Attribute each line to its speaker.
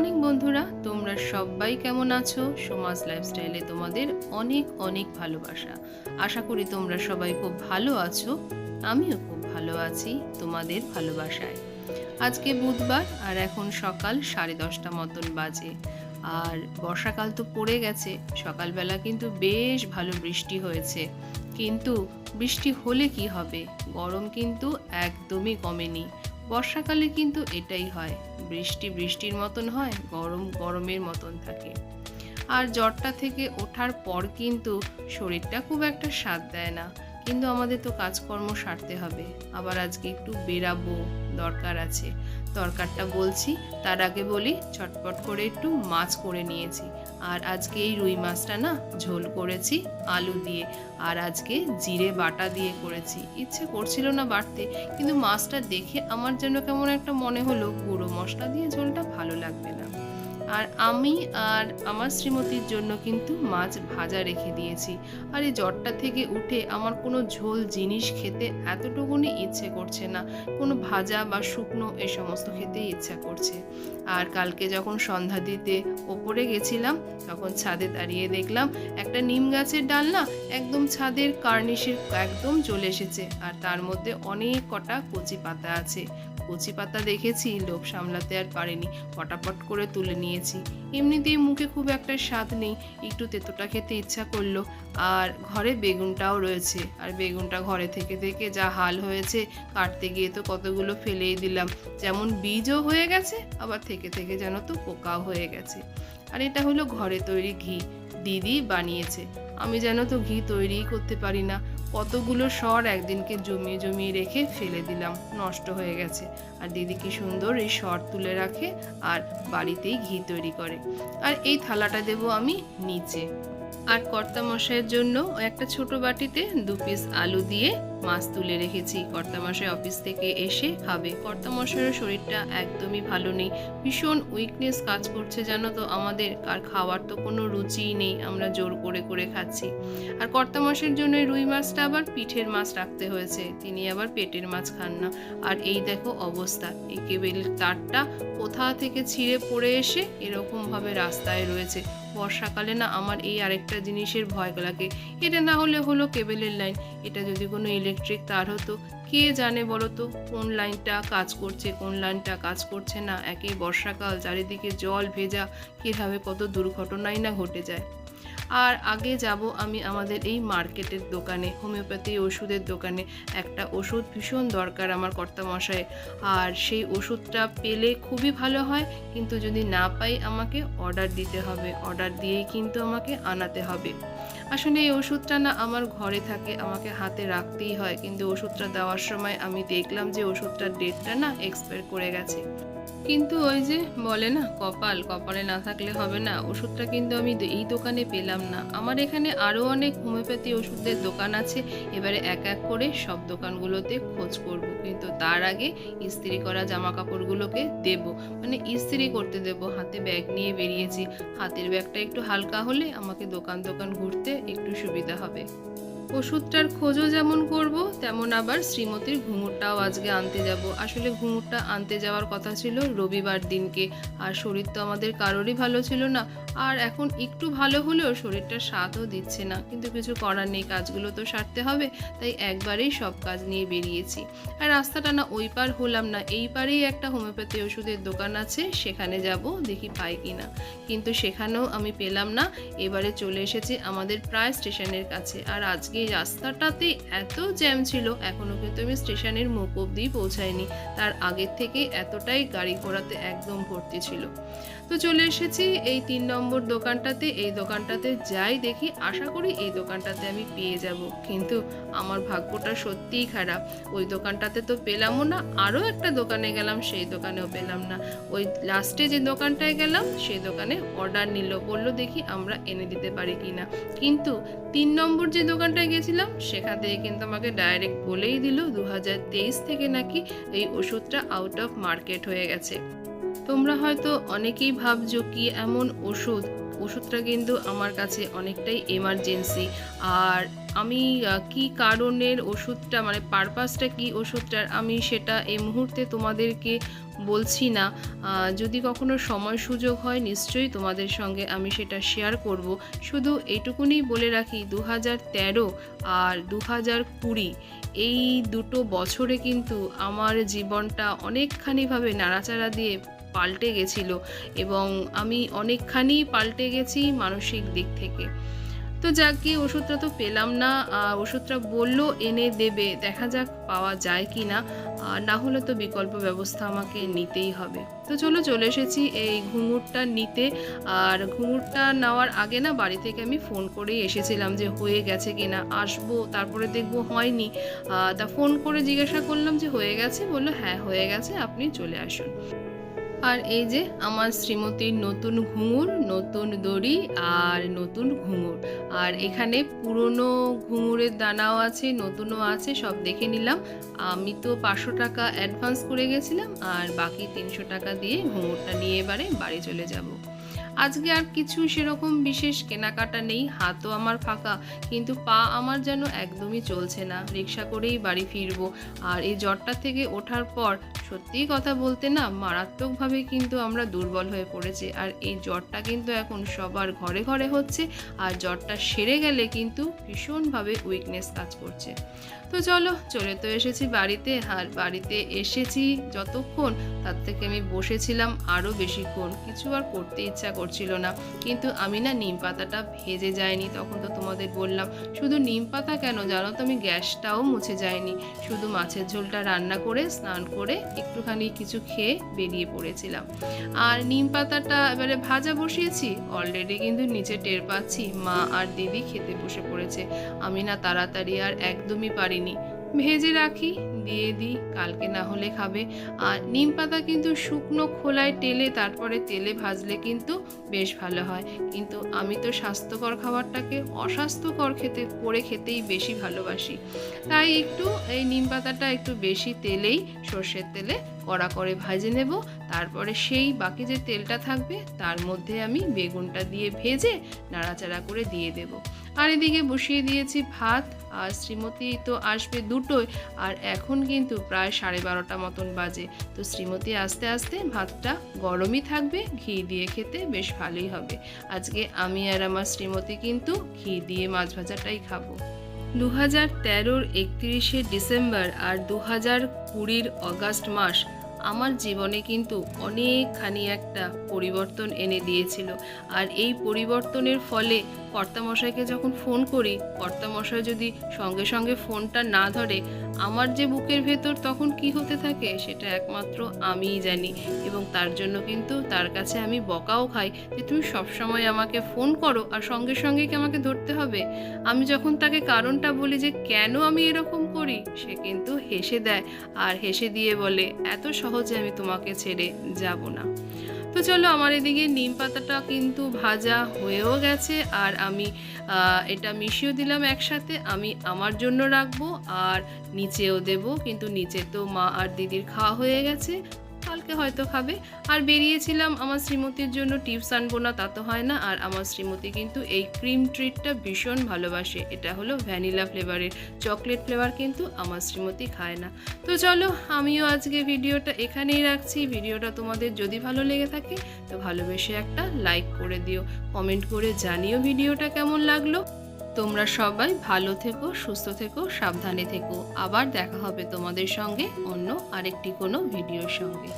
Speaker 1: Morning, বন্ধুরা। তোমরা সবাই কেমন আছো? সমাজ লাইফস্টাইলে তোমাদের অনেক অনেক ভালোবাসা। আশা করি তোমরা সবাই খুব ভালো আছো। আমিও খুব ভালো আছি তোমাদের ভালোবাসায়। আজকে বুধবার আর এখন সকাল সাড়ে দশটা মতন বাজে। আর বর্ষাকাল তো পড়ে গেছে। সকালবেলা কিন্তু বেশ ভালো বৃষ্টি হয়েছে। কিন্তু বৃষ্টি হলে কি হবে? গরম কিন্তু একদমই কমেনি। বর্ষাকালে কিন্তু এটাই হয়। বৃষ্টি বৃষ্টির মতন হয়, গরম গরমের মতন থাকে। আর জ্বরটা থেকে ওঠার পর কিন্তু শরীরটা খুব একটা স্বাদ দেয় না। কিন্তু আমাদের তো কাজকর্ম সারতে হবে। আবার আজকে একটু বেরাবো দরকার আছে। দরকারটা বলছি, তার আগে বলি ছটপট করে একটু মাছ করে নিয়েছি। আর আজকে এই রুই মাছটা না ঝোল করেছি আলু দিয়ে, আর আজকে জিরে বাটা দিয়ে করেছি। ইচ্ছে করছিল না বাড়তে, কিন্তু মাছটা দেখে আমার জন্য কেমন একটা মনে হলো, গুঁড়ো মশলা দিয়ে ঝোলটা ভালো লাগবে না। আর আমি আর আমার শ্রীমতীর জন্য কিন্তু মাছ ভাজা রেখে দিয়েছি। আর এই জ্বরটা থেকে উঠে আমার কোনো ঝোল, জিনিস খেতে এতটুকুনি ইচ্ছে করছে না। কোনো ভাজা বা শুকনো এ সমস্ত খেতে ইচ্ছা করছে। আর কালকে যখন সন্ধ্যা দিতে ওপরে গেছিলাম, তখন ছাদে দাঁড়িয়ে দেখলাম একটা নিম গাছের ডাল না একদম ছাদের কার্নিশের একদম চলে এসেছে। আর তার মধ্যে অনেক কটা কচি পাতা আছে। কচি পাতা দেখেছি, লোভ সামলাতে আর পারেনি। পটাপট করে তুলে নিয়েছি। এমনিতেই মুখে খুব একটা স্বাদ নেই। একটু তেতোটা খেতে ইচ্ছা করল। আর ঘরে বেগুনটাও রয়েছে। আর বেগুনটা ঘরে থেকে থেকে যা হাল হয়েছে, কাটতে গিয়ে তো কতগুলো ফেলেই দিলাম। যেমন বীজও হয়ে গেছে, আবার থেকে থেকে যেন তো পোকাও হয়ে গেছে। আর এটা হলো ঘরে তৈরি ঘি। দিদি বানিয়েছে। আমি যেন তো ঘি তৈরিই করতে পারি না। কতগুলো স্বর একদিনকে জমিয়ে জমিয়ে রেখে ফেলে দিলাম, নষ্ট হয়ে গেছে। আর দিদি কি সুন্দর এই সর তুলে রাখে আর বাড়িতেই ঘি তৈরি করে। আর এই থালাটা দেব আমি নিচে। আর কর্তা মশাইয়ের জন্য একটা ছোট বাটিতে দু পিস আলু দিয়ে মাছ তুলে রেখেছি। কর্তা মশাই অফিস থেকে এসে খাবে। কর্তা মশাইয়ের শরীরটা একদমই ভালো নেই। ভীষণ উইকনেস কাজ করছে, জানো তো, আমাদের। আর খাওয়ার তো কোনো রুচিই নেই, আমরা জোর করে করে খাচ্ছি। আর কর্তা মশাইয়ের জন্য রুই মাছটা আবার পিঠের মাছ রাখতে হয়েছে। তিনি আবার পেটের মাছ খান না। আর এই দেখো অবস্থা। এই কেবেলের তারটা কোথা থেকে ছিঁড়ে পড়ে এসে এরকমভাবে রাস্তায় রয়েছে। বর্ষাকালে না আমার এই আরেকটা জিনিসের ভয় লাগে। এটা না হলে হলো কেবেলের লাইন। এটা যদি কোনো ইলেকট্রিক তার হতো, কে জানে বলো তো কোন লাইনটা কাজ করছে, কোন লাইনটা কাজ করছে না? একই বর্ষাকাল, চারিদিকে জল ভেজা, কীভাবে কত দুর্ঘটনাই না ঘটে যায়। আর আগে যাব আমি আমাদের এই মার্কেটের দোকানে, হোমিওপ্যাথি ওষুধের দোকানে। একটা ওষুধ ভীষণ দরকার আমার কর্তা মশাই আর সেই ওষুধটা পেলে খুবই ভালো হয়, কিন্তু যদি না পাই আমাকে অর্ডার দিতে হবে। অর্ডার দিয়েই কিন্তু আমাকে আনাতে হবে। আসলে এই ওষুধটা না আমার ঘরে থাকে, আমাকে হাতে রাখতেই হয়। কিন্তু ওষুধটা দেওয়ার সময় আমি দেখলাম যে ওষুধটার ডেটটা না এক্সপায়ার করে গেছে। কিন্তু ওই যে বলে না, কপাল, কপালে না থাকলে হবে না। ওষুধটা কিন্তু আমি এই দোকানে পেলাম না। আমার এখানে আরও অনেক হোমিওপ্যাথি ওষুধের দোকান আছে। এবারে এক এক করে সব দোকানগুলোতে খোঁজ করব। কিন্তু তার আগে ইস্ত্রি করা জামা কাপড়গুলোকে দেব। মানে ইস্ত্রি করতে দেব। হাতে ব্যাগ নিয়ে বেরিয়েছি। হাতের ব্যাগটা একটু হালকা হলে আমাকে দোকান দোকান ঘুরতে একটু সুবিধা হবে। ওষুধটার খোঁজও যেমন করব, তেমন আবার শ্রীমতীর ঘুঙুরটাও আজকে আনতে যাব। আসলে ঘুঙুরটা আনতে যাওয়ার কথা ছিল রবিবার দিনকে। আর শরীর তো আমাদের কারোরই ভালো ছিল না। আর এখন একটু ভালো হলেও শরীরটা স্বাদও দিচ্ছে না। কিন্তু কিছু করার নেই, কাজগুলো তো সারতে হবে, তাই একবারেই সব কাজ নিয়ে বেরিয়েছি। আর রাস্তাটা না ওই পার হলাম না, এই পারেই একটা হোমিওপ্যাথি ওষুধের দোকান আছে, সেখানে যাব, দেখি পাই কি না কিন্তু সেখানেও আমি পেলাম না, এবারে চলে এসেছি আমাদের প্রায় স্টেশনের কাছে। আর আজকে এই রাস্তাটাতে এত জ্যাম ছিল এখনও কিন্তু আমি স্টেশনের মুখ অব্দি পৌঁছাইনি। তার আগের থেকে এতটাই গাড়ি ঘোড়াতে একদম ভর্তি ছিল। তো চলে এসেছি এই তিন নম্বর দোকানটাতে। এই দোকানটাতে যাই দেখি, আশা করি এই দোকানটাতে আমি পেয়ে যাব। কিন্তু আমার ভাগ্যটা সত্যিই খারাপ। ওই দোকানটাতে তো পেলামও না, আরও একটা দোকানে গেলাম, সেই দোকানেও পেলাম না। ওই লাস্টে যে দোকানটায় গেলাম সেই দোকানে অর্ডার নিল, বলল দেখি আমরা এনে দিতে পারি কি না কিন্তু তিন নম্বর যে দোকানটায় গেছিলাম, সেখান থেকে কিন্তু আমাকে ডাইরেক্ট বলেই দিল দু হাজার তেইশ থেকে নাকি এই ওষুধটা আউট অফ মার্কেট হয়ে গেছে। তোমরা হয়তো অনেকেই ভাবছ কি এমন ওষুধ ওষুধটা কিন্তু আমার কাছে অনেকটাই এমার্জেন্সি আর আমি কি কারণের ওষুধটা মানে পারপাসটা কি ওষুধটার, আমি সেটা এই মুহূর্তে তোমাদেরকে বলছি না। যদি কখনো সময় সুযোগ হয়, নিশ্চয়ই তোমাদের সঙ্গে আমি সেটা শেয়ার করব। শুধু এইটুকুনি বলে রাখি দু তেরো আর দু কুড়ি, এই দুটো বছরে কিন্তু আমার জীবনটা অনেকখানিভাবে নাড়াচাড়া দিয়ে পাল্টে গেছিল এবং আমি অনেকখানি পাল্টে গেছি মানসিক দিক থেকে। তো যাক কি ওষুধটা তো পেলাম না ওষুধটা বলল, এনে দেবে, দেখা যাক পাওয়া যায় কি না না হলে তো বিকল্প ব্যবস্থা আমাকে নিতেই হবে। তো চলো, চলে এসেছি এই ঘুঙুরটা নিতে। আর ঘুঙুরটা নেওয়ার আগে না, বাড়ি থেকে আমি ফোন করেই এসেছিলাম যে হয়ে গেছে কি না আসব, তারপরে দেখব হয়নি। তা ফোন করে জিজ্ঞাসা করলাম যে হয়ে গেছে? বলল হ্যাঁ হয়ে গেছে, আপনি চলে আসুন। আর এই যে আমার শ্রীমতীর নতুন ঘুঙুর, নতুন দড়ি আর নতুন ঘুঙুর। আর এখানে পুরনো ঘুঙুরের দানাও আছে, নতুনও আছে, সব দেখে নিলাম। আমি তো পাঁচশো টাকা অ্যাডভান্স করে গেছিলাম আর বাকি তিনশো টাকা দিয়ে ঘুঙুরটা নিয়ে এবারে বাড়ি চলে যাব। আজকে আর কিছু সেরকম বিশেষ কেনাকাটা নেই, হাতও আমার ফাঁকা, কিন্তু পা আমার যেন একদমই চলছে না। রিক্সা করেই বাড়ি ফিরবো। আর এই জ্বরটা থেকে ওঠার পর সত্যিই কথা বলতে না, মারাত্মকভাবে কিন্তু আমরা দুর্বল হয়ে পড়েছি। আর এই জ্বরটা কিন্তু এখন সবার ঘরে ঘরে হচ্ছে, আর জ্বরটা সেরে গেলে কিন্তু ভীষণভাবে উইকনেস কাজ করছে। তো চলো, চলে তো এসেছি বাড়িতে, আর বাড়িতে এসেছি যতক্ষণ, তার থেকে আমি বসেছিলাম আরও বেশিক্ষণ। কিছু আর করতে ইচ্ছা করছিল না। কিন্তু আমি না নিম পাতাটা ভেজে যায়নি তখন তো তোমাদের বললাম। শুধু নিম পাতা কেন জানো তো? আমি গ্যাসটাও মুছে যায়নি শুধু মাছের ঝোলটা রান্না করে, স্নান করে একটুখানি কিছু খেয়ে বেরিয়ে পড়েছিলাম। আর নিম পাতাটা এবারে ভাজা বসিয়েছি অলরেডি কিন্তু নিচে টের পাচ্ছি, মা আর দিদি খেতে বসে পড়েছে। আমি না তাড়াতাড়ি আর একদমই পারিনি। ভেজে রাখি দিয়ে দিই, কালকে না হলে খাবে। আর নিম পাতা কিন্তু শুকনো খোলায় টেলে তারপরে তেলে ভাজলে কিন্তু বেশ ভালো হয়। কিন্তু আমি তো স্বাস্থ্যকর খাবারটাকে অস্বাস্থ্যকর খেতে, করে খেতেই বেশি ভালোবাসি। তাই একটু এই নিম পাতাটা একটু বেশি তেলেই সর্ষের তেলে কড়া করে ভাজে নেব। তারপরে সেই বাকি যে তেলটা থাকবে, তার মধ্যে আমি বেগুনটা দিয়ে ভেজে নাড়াচাড়া করে দিয়ে দেব। আর এদিকে বসিয়ে দিয়েছি ভাত, আর শ্রীমতী তো আসবে দুটোই আর এখন কিন্তু প্রায় সাড়ে বারোটা মতন বাজে। তো শ্রীমতী আস্তে আস্তে ভাতটা গরমই থাকবে, ঘি দিয়ে খেতে বেশ ভালোই হবে। আজকে আমি আর আমার শ্রীমতী কিন্তু ঘি দিয়ে মাছ ভাজাটাই খাব। দু হাজার তেরোর একত্রিশে ডিসেম্বর আর দু হাজার কুড়ির অগাস্ট মাস আমার জীবনে কিন্তু অনেকখানি একটা পরিবর্তন এনে দিয়েছিল। আর এই পরিবর্তনের ফলে কর্তামশাইকে যখন ফোন করি, কর্তামশাই যদি সঙ্গে সঙ্গে ফোনটা না ধরে, আমার যে বুকের ভেতর তখন কি হতে থাকে সেটা একমাত্র আমিই জানি এবং তার জন্য কিন্তু তার কাছে আমি বকাও খাই যে তুমি সবসময় আমাকে ফোন করো আর সঙ্গে সঙ্গে কি আমাকে ধরতে হবে? আমি যখন তাকে কারণটা বলি যে কেন আমি এরকম করি, সে কিন্তু হেসে দেয় আর হেসে দিয়ে বলে, এত সহজে আমি তোমাকে ছেড়ে যাব না। তো চলো আমার এদিকে নিম পাতাটা কিন্তু ভাজা হয়েও গেছে, আর আমি এটা মিশিয়ে দিলাম একসাথে, আমি আমার জন্য রাখব আর নিচেও দেব, কিন্তু নিচে তো মা আর দিদির খাওয়া হয়ে গেছে। কালকে হয়তো খাবে। আর বেরিয়েছিলাম, আমার শ্রীমতির জন্য টিপস আনব না, তা তো হয় না। আর আমার শ্রীমতি কিন্তু এই ক্রিম ট্রিটটা ভীষণ ভালোবাসে। এটা হলো ভ্যানিলা ফ্লেভারের চকলেট ফ্লেভার কিন্তু আমার শ্রীমতি খায় না। তো চলো, আমিও আজকে ভিডিওটা এখানেই রাখছি। ভিডিওটা তোমাদের যদি ভালো লেগে থাকে, তো ভালোবেসে একটা লাইক করে দিও। কমেন্ট করে জানিও ভিডিওটা কেমন লাগল। তোমরা সবাই ভালো থেকো, সুস্থ থেকো, সাবধানে থেকো। আবার দেখা হবে তোমাদের সঙ্গে অন্য আরেকটি কোনো ভিডিওর সঙ্গে।